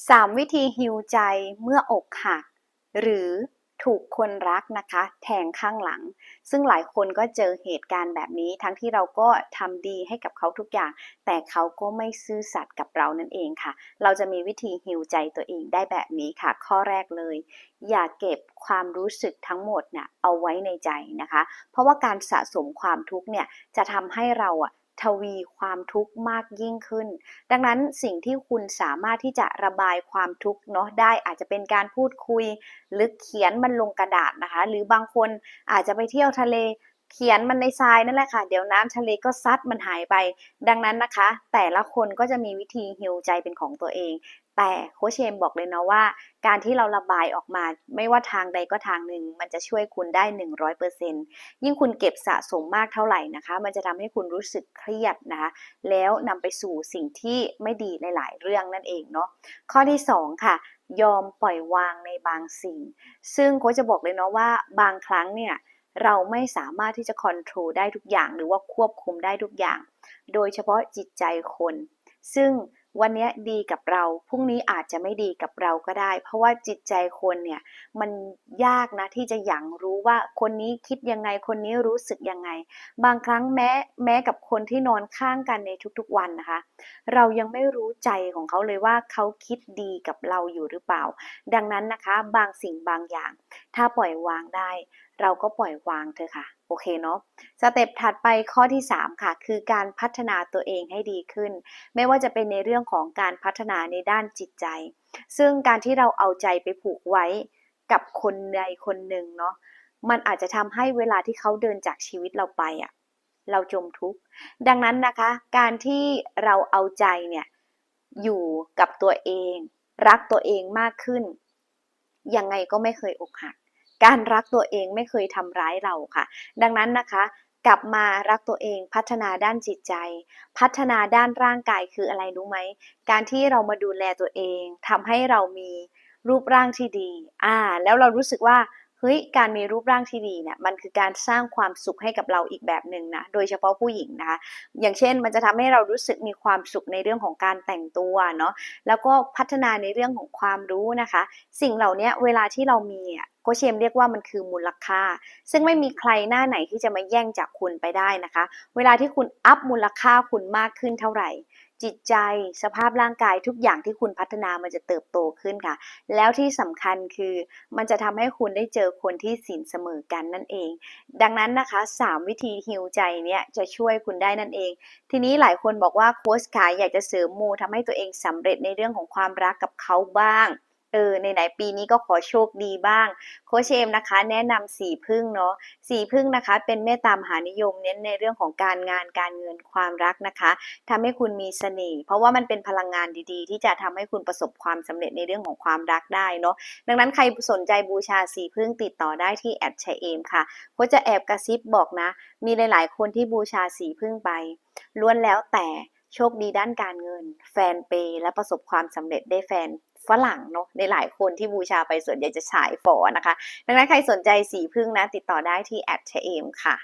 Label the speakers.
Speaker 1: 3 วิธีฮิวใจเมื่ออกหัก หรือถูกคนรักนะคะ แทงข้างหลัง ซึ่งหลายคนก็เจอเหตุการณ์แบบนี้ ทั้งที่เราก็ทำดีให้กับเขาทุกอย่าง แต่เขาก็ไม่ซื่อสัตย์กับเรานั่นเองค่ะ เราจะมีวิธีฮิวใจตัวเองได้แบบนี้ค่ะ ข้อแรกเลย อย่าเก็บความรู้สึกทั้งหมดเนี่ยเอาไว้ในใจนะคะ เพราะว่าการสะสมความทุกข์เนี่ยจะทำให้เราอะ ทวีความทุกข์มากยิ่งขึ้น ดังนั้นสิ่งที่คุณสามารถที่จะระบายความทุกข์เนาะได้อาจจะเป็นการพูดคุย หรือเขียนมันลงกระดาษนะคะ หรือบางคนอาจจะไปเที่ยวทะเลเขียนมันในทรายนั่นแหละค่ะ เดี๋ยวน้ำทะเลก็ซัดมันหายไป ดังนั้นนะคะ แต่ละคนก็จะมีวิธีฮิวใจเป็นของตัวเอง แต่โคชเชมบอกเลยนะว่า การที่เราระบายออกมา ไม่ว่าทางใดก็ทางหนึ่ง มันจะช่วยคุณได้ 100%ยิ่งคุณเก็บสะสมมากเท่าไหร่นะคะ มันจะทำให้คุณรู้สึกเครียดนะคะ แล้วนำไปสู่สิ่งที่ไม่ดีหลาย ๆ เรื่องนั่นเองเนาะข้อที่ 2 ค่ะ ยอมปล่อยวางในบางสิ่ง ซึ่งโค้ชจะบอกเลยเนาะว่า บางครั้งเนี่ยเราไม่สามารถที่จะคอนโทรลได้ทุกอย่าง หรือว่าควบคุมได้ทุกอย่าง โดยเฉพาะจิตใจคน ซึ่ง วันนี้ดีกับเราพรุ่งนี้อาจจะไม่ดีกับเราก็ได้ เพราะว่าจิตใจคนเนี่ยมันยากนะที่จะหยั่งรู้ว่าคนนี้คิดยังไงคนนี้รู้สึกยังไง บางครั้งแม้แม้กับคนที่นอนข้างกันในทุกๆวันนะคะ เรายังไม่รู้ใจของเขาเลยว่าเขาคิดดีกับเราอยู่หรือเปล่า ดังนั้นนะคะ บางสิ่งบางอย่าง ถ้าปล่อยวางได้ เราก็ปล่อยวางเถอะค่ะ โอเคเนาะสเต็ปถัดไปข้อที่ 3 ค่ะ คือการพัฒนาตัวเองให้ดีขึ้น ไม่ว่าจะเป็นในเรื่องของการพัฒนาในด้านจิตใจ ซึ่งการที่เราเอาใจไปผูกไว้กับคนใดคนหนึ่งเนาะมันอาจจะทำให้เวลาที่เขาเดินจากชีวิตเราไปอะ่ะเราจมทุกข์ ดังนั้นนะคะ การที่เราเอาใจเนี่ยอยู่กับตัวเอง รักตัวเองมากขึ้น ยังไงก็ไม่เคยอกหัก การรักตัวเองไม่เคยทำร้ายเราค่ะ ดังนั้นนะคะ กลับมารักตัวเองพัฒนาด้านจิตใจ พัฒนาด้านร่างกายคืออะไรรู้ไหม การที่เรามาดูแลตัวเองทำให้เรามีรูปร่างที่ดี อ่า แล้วเรารู้สึกว่าเฮ้ยการมีรูปร่างที่ดีเนี่ยมันคือการสร้างความสุขให้กับเราอีกแบบหนึ่งนะโดยเฉพาะผู้หญิงนะคะอย่างเช่นมันจะทำให้เรารู้สึกมีความสุขในเรื่องของการแต่งตัวเนาะแล้วก็พัฒนาในเรื่องของความรู้นะคะ สิ่งเหล่านี้เวลาที่เรามีอะ โคเชมเรียกว่ามันคือมูลค่า ซึ่งไม่มีใครหน้าไหนที่จะมาแย่งจากคุณไปได้นะคะ เวลาที่คุณอัพมูลค่าคุณมากขึ้นเท่าไหร่ จิตใจสภาพร่างกายทุกอย่างที่คุณพัฒนามันจะเติบโตขึ้นค่ะ แล้วที่สำคัญคือมันจะทำให้คุณได้เจอคนที่สินเสมอกันนั่นเอง ดังนั้นนะคะ 3 วิธีฮิวใจเนี้ยจะช่วยคุณได้นั่นเอง ทีนี้หลายคนบอกว่าโค้ชขายอยากจะเสริมมูทำให้ตัวเองสำเร็จในเรื่องของความรักกับเขาบ้าง เออในไหนปีนี้ก็ขอโชคดีบ้าง โคชเอมนะคะ แนะนำสีพึ่งเนาะสีพึ่งนะคะ เป็นเมตตามหานิยมเน้นในเรื่องของการงานการเงินความรักนะคะทำให้คุณมีเสน่ห์เพราะว่ามันเป็นพลังงานดีๆ ที่จะทำให้คุณประสบความสำเร็จในเรื่องของความรักได้เนาะดังนั้นใครสนใจบูชาสีพึ่งติดต่อได้ที่แอดชเอมค่ะโคจะแอบกระซิบบอกนะ มีหลายๆ คนที่บูชาสีพึ่งไปล้วนแล้วแต่โชคดีด้านการเงิน แฟนเปย์และประสบความสำเร็จได้แฟน ฝรั่งเนาะในหลายคนที่บูชาไปส่วนใหญ่จะฉายฝอนะคะ ดังนั้นใครสนใจสีพึ่งนะ ติดต่อได้ที่แอดชเอมค่ะ